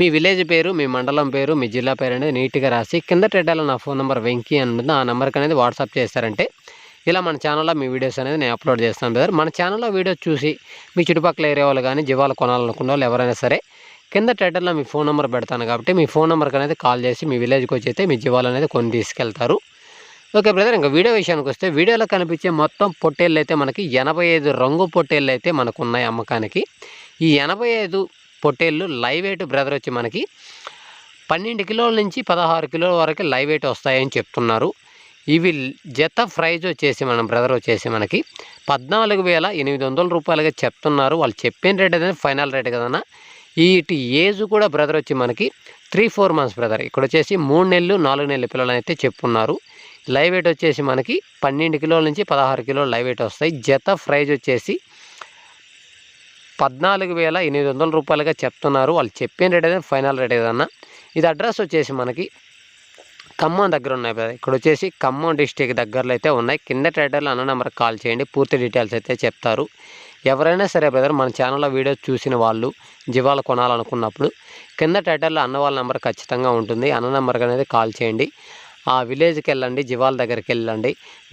మీ village పేరు మీ మండలం పేరు మీ జిల్లా పేరు అనేది నీట్గా రాసి కింద టెడ్డాలో నా ఫోన్ నెంబర్ వెంకీ అని ఉంటుంది ఆ నెంబర్కి అనేది వాట్సాప్ చేస్తారంటే ఇలా మన ఛానల్లో మీ వీడియోస్ అనేది నేను అప్లోడ్ చేస్తాను బ్రదర్. మన ఛానల్లో వీడియోస్ చూసి మీ చుట్టుపక్కల ఏరియా వాళ్ళు కానీ జీవాలు కొనాలనుకున్న వాళ్ళు ఎవరైనా సరే కింద టైటిల్లో మీ ఫోన్ నెంబర్ పెడతాను కాబట్టి మీ ఫోన్ నెంబర్కి అనేది కాల్ చేసి మీ విలేజ్కి వచ్చి అయితే మీ జీవాలు అనేది కొన్ని తీసుకెళ్తారు. ఓకే బ్రదర్ ఇంకా వీడియో విషయానికి వస్తే వీడియోలో కనిపించే మొత్తం పొట్టేళ్ళు అయితే మనకి ఎనభై ఐదు రంగు పొట్టేళ్ళు అయితే మనకు ఉన్నాయి అమ్మకానికి. ఈ ఎనభై ఐదు పొట్టేళ్ళు లైవ్ వెయిట్ బ్రదర్ వచ్చి మనకి పన్నెండు కిలోల నుంచి పదహారు కిలోల వరకు లైవ్ వెయిట్ వస్తాయని చెప్తున్నారు. ఇవి జత ప్రైజ్ వచ్చేసి మనం బ్రదర్ వచ్చేసి మనకి పద్నాలుగు వేల ఎనిమిది వందల రూపాయలుగా చెప్తున్నారు. వాళ్ళు చెప్పిన రేట్ అనేది ఫైనల్ రేట్ కదన్నా. వీటి ఏజ్ కూడా బ్రదర్ వచ్చి మనకి త్రీ ఫోర్ మంత్స్ బ్రదర్. ఇక్కడ వచ్చేసి మూడు నెలలు నాలుగు నెలల పిల్లలు అయితే చెప్పున్నారు. లైవ్ వెయిట్ వచ్చేసి మనకి పన్నెండు కిలోల నుంచి పదహారు కిలోలు లైవ్ వెయిట్ వస్తాయి. జత ప్రైజ్ వచ్చేసి పద్నాలుగు వేల ఎనిమిది వందల రూపాయలుగా చెప్తున్నారు. వాళ్ళు చెప్పిన రేట్ అయితే ఫైనల్ రేట్ ఏదన్నా ఇది అడ్రస్ వచ్చేసి మనకి ఖమ్మం దగ్గర ఉన్నాయి కదా ఇక్కడ వచ్చేసి ఖమ్మం డిస్టిక్ దగ్గరలో అయితే ఉన్నాయి. కింద టైటర్లో అన్న నెంబర్కి కాల్ చేయండి. పూర్తి డీటెయిల్స్ అయితే చెప్తారు. ఎవరైనా సరే బ్రదర్ మన ఛానల్లో వీడియో చూసిన వాళ్ళు జీవాలు కొనాలనుకున్నప్పుడు కింద టైటర్లో అన్న వాళ్ళ నెంబర్ ఖచ్చితంగా ఉంటుంది. అన్న నెంబర్కి అనేది కాల్ చేయండి. ఆ విలేజ్కి వెళ్ళండి జివాల దగ్గరికి వెళ్ళండి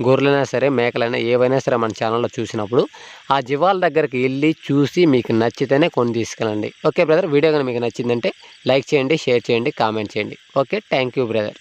గొర్రెలైనా సరే మేకలైనా ఏవైనా సరే మన ఛానల్లో చూసినప్పుడు ఆ జివాల దగ్గరికి వెళ్ళి చూసి మీకు నచ్చితేనే కొని తీసుకెళ్ళండి. ఓకే బ్రదర్ వీడియో కానీ మీకు నచ్చిందంటే లైక్ చేయండి షేర్ చేయండి కామెంట్ చేయండి. Okay thank you brother.